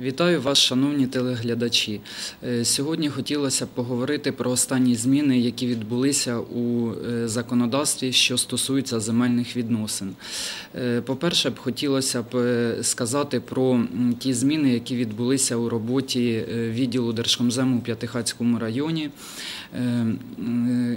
Вітаю вас, шановні телеглядачі. Е, Сьогодні хотілося б поговорити про останні зміни, які відбулися у е, законодавстві, що стосуються земельних відносин. Е, По-перше, б хотілося б сказати про ті зміни, які відбулися у роботі відділу Держкомзему у П'ятихатському районі.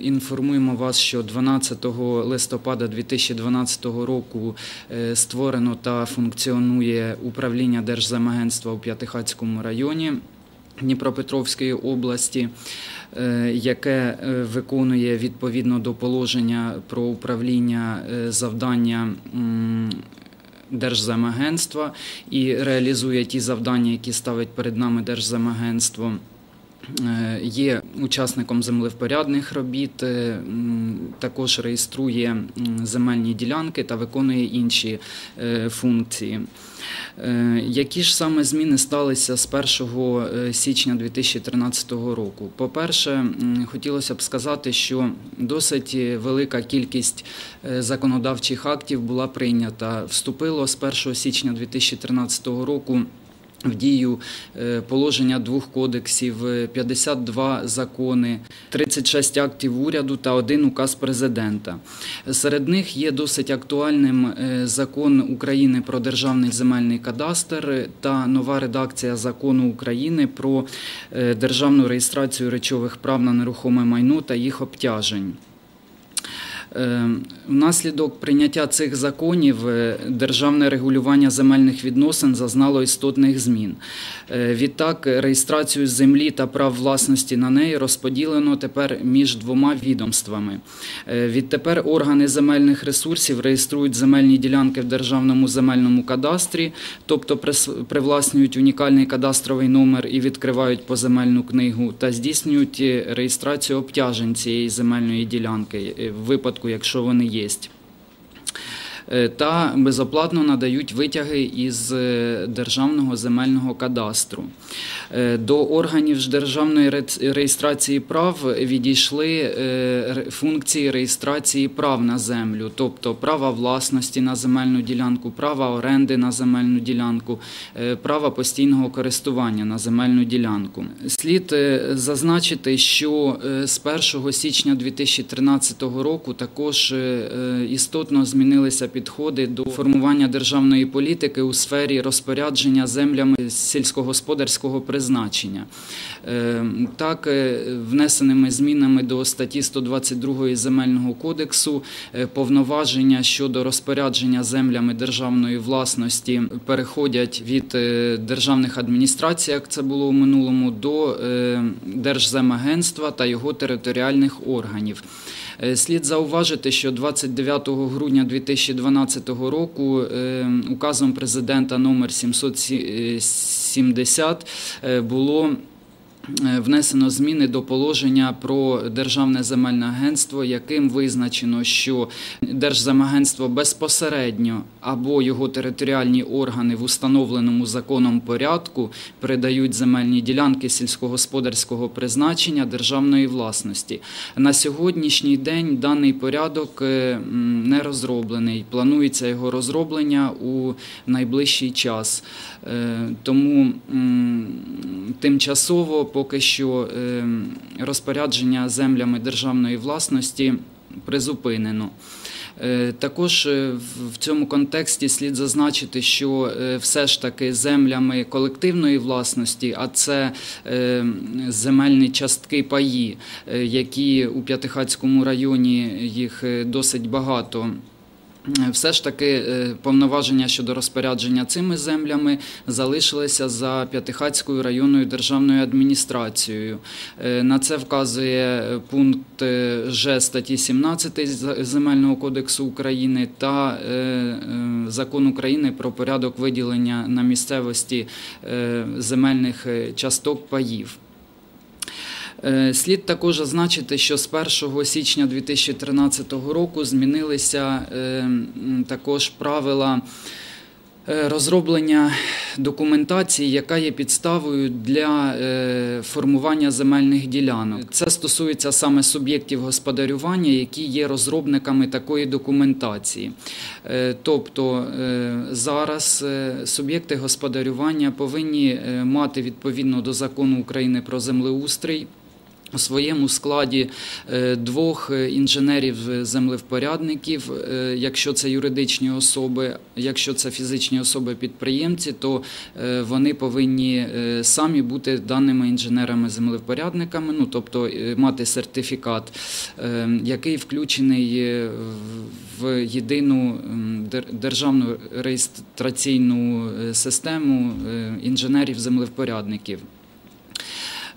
Інформуємо вас, що 12 листопада 2012 року е, створено та функціонує управління Держземагентства у П'ятихатському районі Дніпропетровської області, е, яке е, виконує відповідно до положення про управління завдання. Держземагентства і реалізує ті завдання, які ставить перед нами Держземагентство. Е, Є учасником землевпорядних робіт, е, також реєструє земельні ділянки та виконує інші е, функції. Які ж саме зміни сталися з 1 е, січня 2013 року? По-перше, хотілося б сказати, що досить велика кількість законодавчих актів була прийнята. Вступило з 1 січня 2013 року в дію е, положення двох кодексів, е, 52 закони, 36 актів уряду та один указ президента. Серед них є досить актуальним е, закон України про державний земельний кадастр та нова редакція закону України про е, державну реєстрацію речових прав на нерухоме майно та їх обтяжень. Е, Внаслідок прийняття цих законів е, державне регулювання земельних відносин зазнало істотних змін. Е, Відтак, реєстрацію землі та прав власності на неї розподілено тепер між двома відомствами. Відтепер органи земельних ресурсів реєструють земельні ділянки в державному земельному кадастрі, тобто привласнюють унікальний кадастровий номер і відкривають поземельну книгу, та здійснюють реєстрацію обтяжень цієї земельної ділянки в випадку, якщо вони є. Е, Та безоплатно надають витяги із е, державного земельного кадастру. Е, До органів державної реєстрації прав відійшли функції реєстрації прав на землю, тобто права власності на земельну ділянку, права оренди на земельну ділянку, права постійного користування на земельну ділянку. Слід зазначити, що з 1 січня 2013 року також істотно змінилися підходи до формування державної політики у сфері розпорядження землями сільськогосподарського призначення. Е, Так, е, внесеними змінами до статті 122 Земельного кодексу е, повноваження щодо розпорядження землями державної власності переходять від державних адміністрацій, як це було у минулому, до Держземагентства та його територіальних органів. Слід зауважити, що 29 грудня 2012 року указом президента номер 770 е, було внесено зміни до положення про Державне земельне агентство, яким визначено, що Держземагентство безпосередньо або його територіальні органи в установленому законом порядку передають земельні ділянки сільськогосподарського призначення державної власності. На сьогоднішній день даний порядок е, не розроблений. Планується його розроблення у найближчий час. Е, Тому тимчасово поки що е, розпорядження землями державної власності призупинено. Е, Також е, в- цьому контексті слід зазначити, що е, все ж таки землями колективної власності, а це земельні частки паї, які у П'ятихатському районі їх досить багато. Все ж таки е, повноваження щодо розпорядження цими землями залишилися за П'ятихатською районною державною адміністрацією. Е, На це вказує пункт е, Ж статті 17 Земельного кодексу України та Закон України про порядок виділення на місцевості земельних часток паїв. Е, Слід також зазначити, що з 1 січня 2013 року змінилися е, також правила Е, Розроблення документації, яка є підставою для формування земельних ділянок. Це стосується саме суб'єктів господарювання, які є розробниками такої документації. Тобто зараз суб'єкти господарювання повинні мати відповідно до закону України про землеустрій. У своєму складі е, двох е, інженерів-землевпорядників, е, якщо це юридичні особи, якщо це фізичні особи-підприємці, то вони повинні самі бути даними інженерами-землевпорядниками, ну тобто мати сертифікат, який включений в- єдину державну реєстраційну систему інженерів-землевпорядників.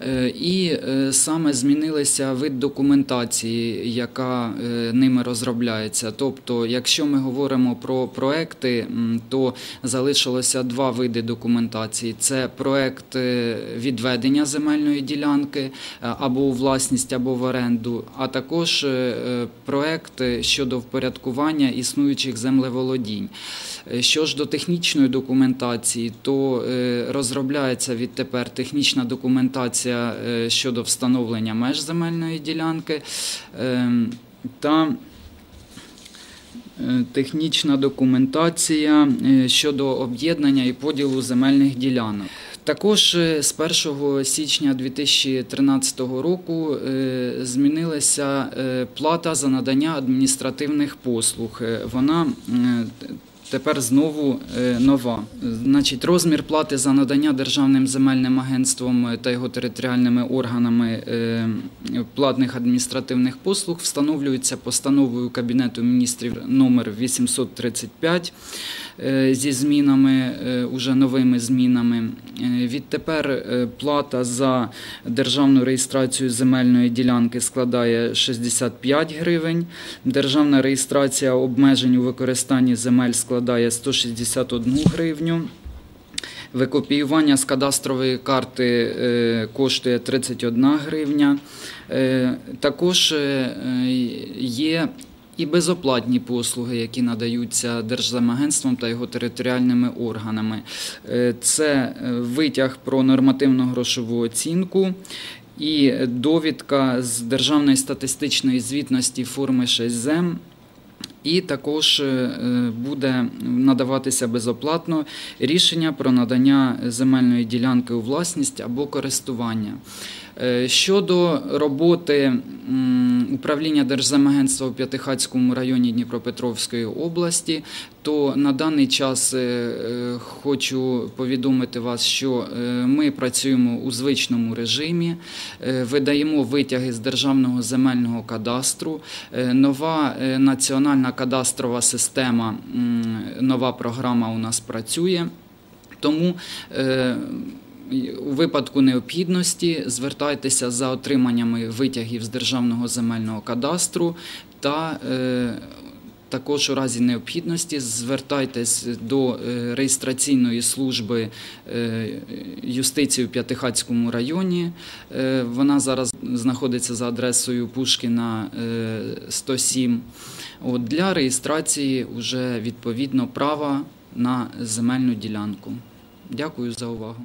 Е, І е, саме змінилися вид документації, яка е, ними розробляється. Тобто, якщо ми говоримо про проекти, то залишилося два види документації: це проект відведення земельної ділянки або у власність, або в оренду, а також проект щодо впорядкування існуючих землеволодінь. Що ж до технічної документації, то розробляється відтепер технічна документація е, щодо встановлення меж земельної ділянки ем, та е, технічна документація е, щодо об'єднання і поділу земельних ділянок. Також з 1 січня 2013 року змінилася плата за надання адміністративних послуг. Вона Тепер знову е, нова. Значить, розмір плати за надання Державним земельним агентством та його територіальними органами е, платних адміністративних послуг встановлюється постановою Кабінету міністрів номер 835 е, зі змінами, е, уже новими змінами. Е, Відтепер е, плата за державну реєстрацію земельної ділянки складає 65 гривень. Державна реєстрація обмежень у використанні земель складає 161 гривню. Викопіювання з кадастрової карти е, коштує 31 гривня. Е, Також е, є і безоплатні послуги, які надаються Держземагентством та його територіальними органами. Це витяг про нормативну грошову оцінку. І довідка з Державної статистичної звітності форми 6 зем і також е, буде надаватися безоплатно рішення про надання земельної ділянки у власність або користування. Е, Щодо роботи управління Держземагентства у П'ятихатському районі Дніпропетровської області, то на даний час е, е, хочу повідомити вас, що ми працюємо у звичному режимі, видаємо витяги з Державного земельного кадастру. Нова національна кадастрова система, нова програма у нас працює. Тому у випадку необхідності звертайтеся за отриманнями витягів з Державного земельного кадастру та е, також у разі необхідності звертайтесь до е, реєстраційної служби е, юстиції у П'ятихатському районі. Вона зараз знаходиться за адресою Пушкіна е, 107. От для реєстрації вже відповідно права на земельну ділянку. Дякую за увагу.